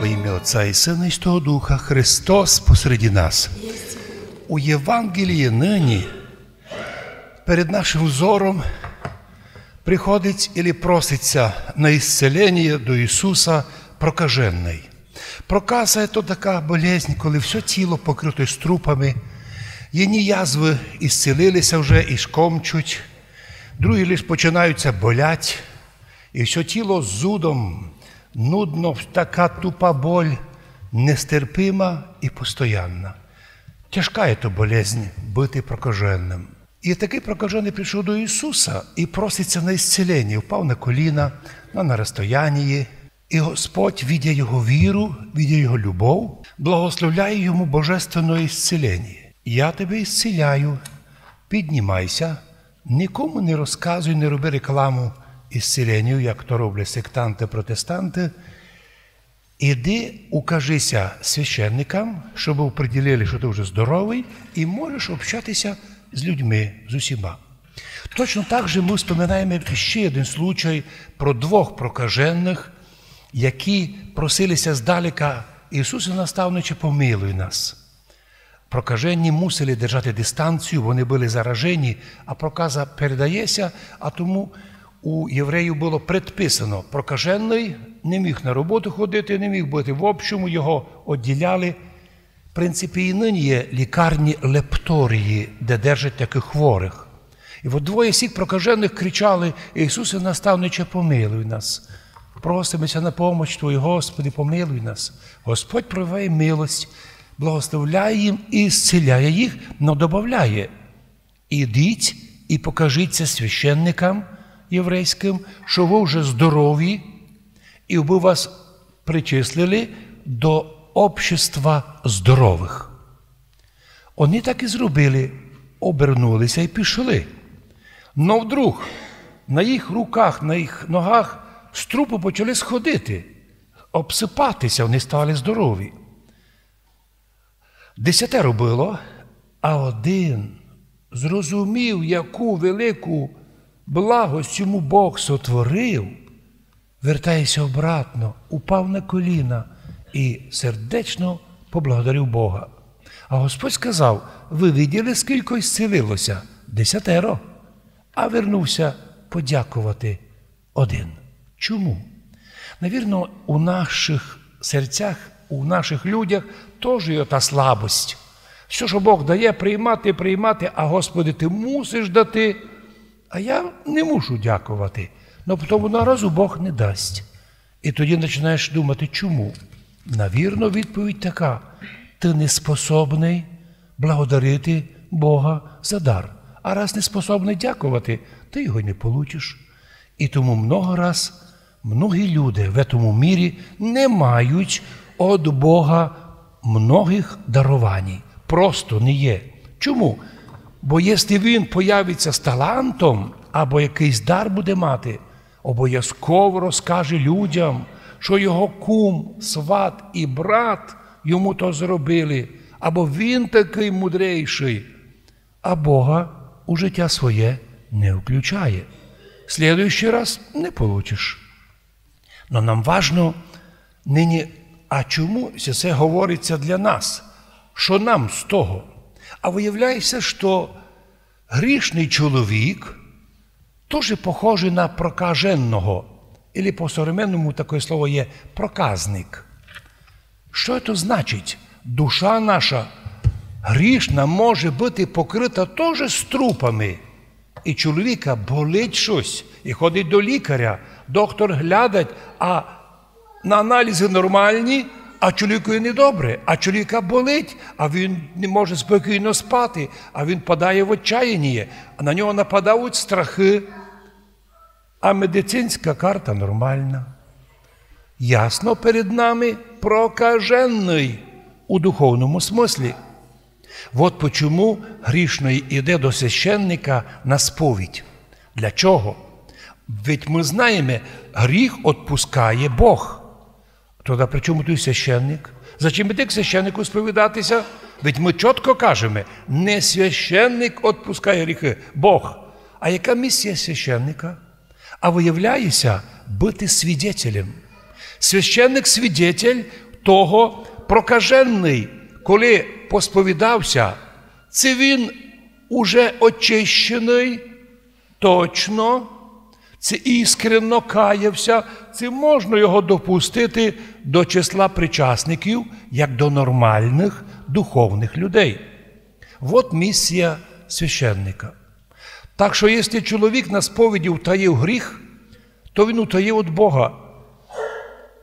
Во ім'я Отця і Сина і Святого Духа Христос посереді нас. У Євангелії нині перед нашим взором приходить і проситься на ісцелення до Ісуса прокажений. Проказа – це така болезнь, коли все тіло покрите струпами, єдні язви ісцелилися вже і шкомчуть, другі лише починаються болять, і все тіло зудом, нудно, така тупа боль, нестерпима і постоянна. Тяжка це болезнь бути прокаженним. І такий прокажений прийшов до Ісуса і проситься на ісцелення, впав на коліна, на розстоянні. І Господь, видя його віру, видя його любов, благословляє йому божественне ісцелення. Я тебе ісцеляю, піднімайся, нікому не розказуй, не роби рекламу ісцеленню, як то роблять сектанти, протестанти. Іди, укажися священникам, щоб оприділили, що ти вже здоровий, і можеш общатися з людьми, з усіма. Точно так же ми вспоминаємо ще один случай про двох прокажених, які просилися здалека Ісусе наставниче, помилуй нас. Прокажені мусили держати дистанцію, вони були заражені, а проказа передається, а тому у євреїв було предписано, прокажений не міг на роботу ходити, не міг бути в общому, його відділяли. В принципі, і нині є лікарні лепторії, де держать таких хворих. І от двоє всіх прокажених кричали: Ісусе, наставниче, помилуй нас. Просимося на помощь Твою, Господи, помилуй нас. Господь проявляє милость, благословляє їм і зціляє їх, але додає. Ідіть і покажіться священникам єврейським, що ви вже здорові, і ви вас причислили до общества здорових. Вони так і зробили, обернулися і пішли. Но вдруг на їх руках, на їх ногах струпи почали сходити, обсипатися, вони стали здорові. Десятеро було, а один зрозумів, яку велику благость йому Бог сотворив, вертається обратно, упав на коліна і сердечно поблагодарив Бога. А Господь сказав: ви виділи, скільки зцілилося? Десятеро. А вернувся подякувати один. Чому? Навірно, у наших серцях, у наших людях теж є та слабость. Все, що Бог дає, приймати, приймати, а Господи, ти мусиш дати, а я не мушу дякувати. Ну тому наразу Бог не дасть. І тоді починаєш думати, чому? Навірно, відповідь така: ти не способний благодарити Бога за дар. А раз не способний дякувати, ти його не получиш. І тому много раз многі люди в цьому мірі не мають від Бога многих дарувань. Просто не є. Чому? Бо якщо він появиться з талантом, або якийсь дар буде мати, обов'язково розкаже людям, що його кум, сват і брат йому то зробили, або він такий мудрейший, а Бога у життя своє не включає. Слідуючий раз не получиш. Но нам важно нині, а чому це говориться для нас? Що нам з того? А виявляється, що грішний чоловік теж похожий на прокаженого, або по современному таке слово є проказник. Що це значить? Душа наша грішна може бути покрита теж струпами. І чоловіка болить щось, і ходить до лікаря, доктор глядать, а на аналізи нормальні, а чоловікові недобре, а чоловіка болить, а він не може спокійно спати, а він падає в отчаяння, а на нього нападають страхи. А медицинська карта нормальна. Ясно перед нами прокажений у духовному смислі. От почому грішний іде до священника на сповідь. Для чого? Ведь ми знаємо, гріх відпускає Бог. Тоді при чому той священник? Зачем іти к священнику сповідатися? Ведь ми чітко кажемо, не священник відпускає гріхи, Бог. А яка місія священника? А виявляється, бути свідетелем. Священник свідетель того прокажений, коли посповідався, це він уже очищений, точно, це іскренно каявся, це можна його допустити до числа причасників, як до нормальних духовних людей. От місія священника. Так що, якщо чоловік на сповіді втаїв гріх, то він утаїв від Бога.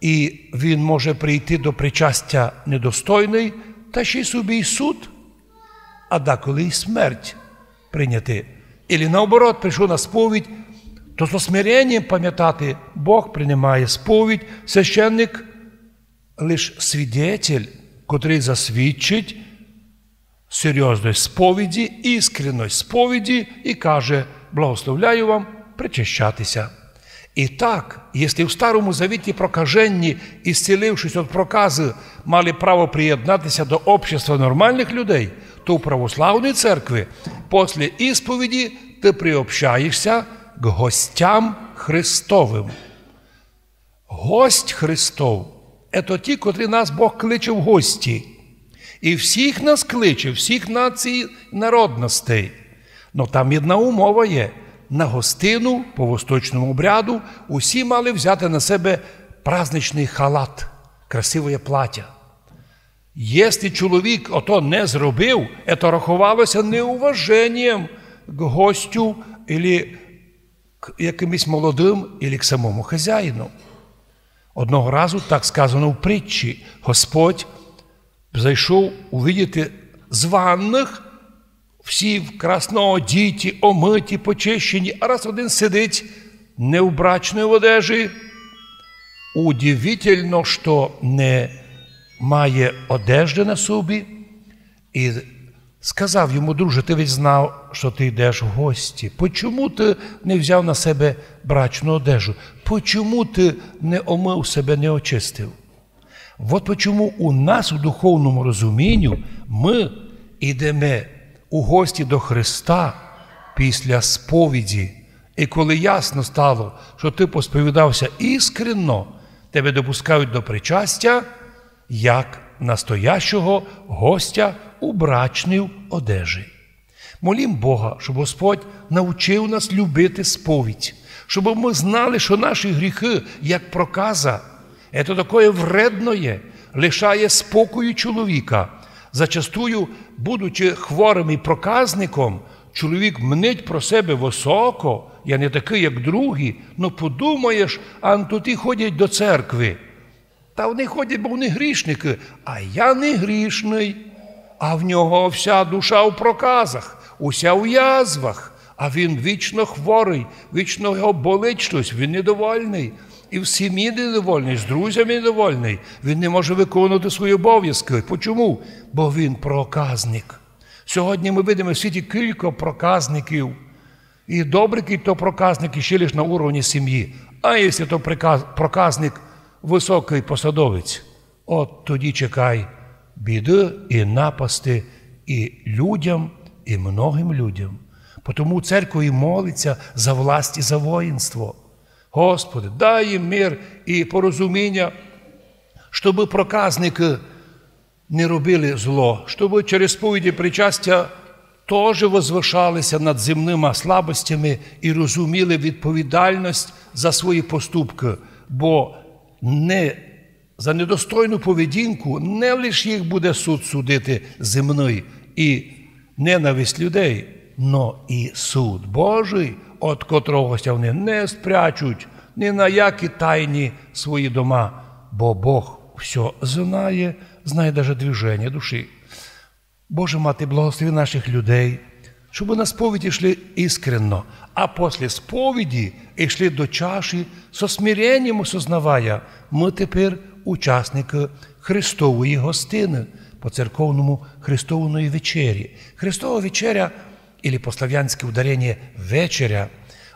І він може прийти до причастя недостойний, та ще й собі й суд, а деколи й смерть прийняти. Ілі наоборот, прийшов на сповідь, то з смиренням пам'ятати, Бог приймає сповідь, священник лише свідетель, котрий засвідчить серйозність сповіді, іскренність сповіді і каже: благословляю вам причащатися. І так, якщо в Старому Завіті прокаженні, ісцілившись від прокази, мали право приєднатися до общества нормальних людей, то в православній церкві після ісповіді ти приобщаєшся к гостям Христовим. Гость Христов це ті, котрі нас Бог кличе в гості. І всіх нас кличе, всіх націй народностей. Но там одна умова є. На гостину по восточному обряду усі мали взяти на себе праздничний халат, красиве плаття. Якщо чоловік ото не зробив, це рахувалося неуваженням к гостю, або к якимось молодим, або к самому хазяїну. Одного разу, так сказано в притчі, Господь зайшов увидіти званих, всі в красно одіті, омиті, почищені, а раз один сидить не в брачної одежі. Удивительно, що не має одежди на собі, і сказав йому, друже, ти ведь знав, що ти йдеш в гості. Почому ти не взяв на себе брачну одежу? Почому ти не омив себе, не очистив? От почому у нас у духовному розумінні ми йдемо у гості до Христа після сповіді. І коли ясно стало, що ти посповідався іскренно, тебе допускають до причастя як настоящого гостя у брачній одежі. Молім Бога, щоб Господь навчив нас любити сповідь, щоб ми знали, що наші гріхи, як проказа, це таке вредное, лишає спокою чоловіка. Зачастую, будучи хворим і проказником, чоловік мнить про себе високо, я не такий, як другі, ну подумаєш, а тут і ходять до церкви. Та вони ходять, бо вони грішники, а я не грішний, а в нього вся душа у проказах, уся у язвах, а він вічно хворий, вічно його болить щось, він недовольний. І в сім'ї недовольний, з друзями недовольний. Він не може виконувати свої обов'язки. Чому? Бо він проказник. Сьогодні ми видимо в світі кілька проказників. І добрий то проказник ще лише на уровні сім'ї. А якщо то проказник високий посадовець, от тоді чекай біди і напасти і людям, і многим людям. Тому церква і молиться за власть і за воїнство. Господи, дай їм мир і порозуміння, щоб проказники не робили зло, щоб через сповіді причастя теж возвишалися над земними слабостями і розуміли відповідальність за свої поступки, бо не за недостойну поведінку не лише їх буде суд судити земний і ненависть людей, но і суд Божий от котрогося вони не спрячуть ні на які тайні свої дома, бо Бог все знає, знає навіть движення душі. Боже мати, благослови наших людей, щоб на сповіді йшли іскренно, а після сповіді йшли до чаші со смиренням осознавая, ми тепер учасники Христової гостини по церковному Христовної вечері. Христова вечеря или по-славянски ударение вечеря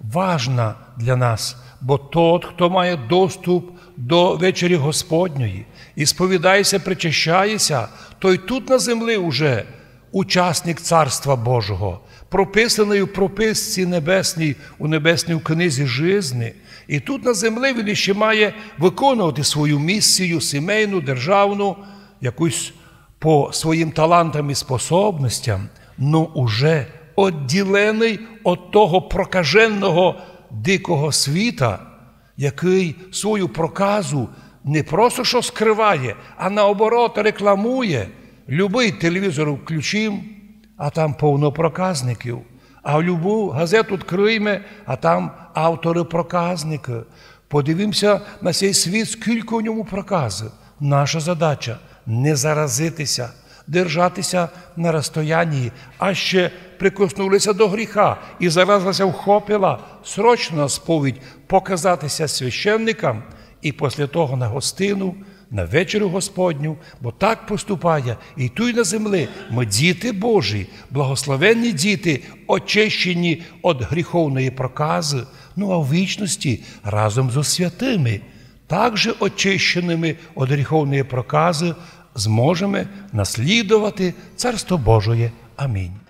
важна для нас, бо тот, хто має доступ до вечері Господньої і сповідається, причащається, той тут на землі уже учасник Царства Божого, прописаний у прописці небесній у небесній книзі жизни. І тут на землі він ще має виконувати свою місію, сімейну, державну, якусь по своїм талантам і способностям, но уже відділений від того прокаженого дикого світа, який свою проказу не просто що скриває, а наоборот рекламує. Любий телевізор включим, а там повно проказників. А любу газету відкриємо, а там автори проказники. Подивимося на цей світ, скільки у ньому прокази. Наша задача не заразитися, держатися на розстоянні, а ще прикоснулися до гріха і заразилася вхопила срочно сповідь показатися священникам і після того на гостину, на вечерю Господню, бо так поступає і тут на землі ми діти Божі, благословенні діти, очищені від гріховної прокази, ну а в вічності разом з святими, також очищеними від гріховної прокази, зможемо наслідувати Царство Божоє. Амінь.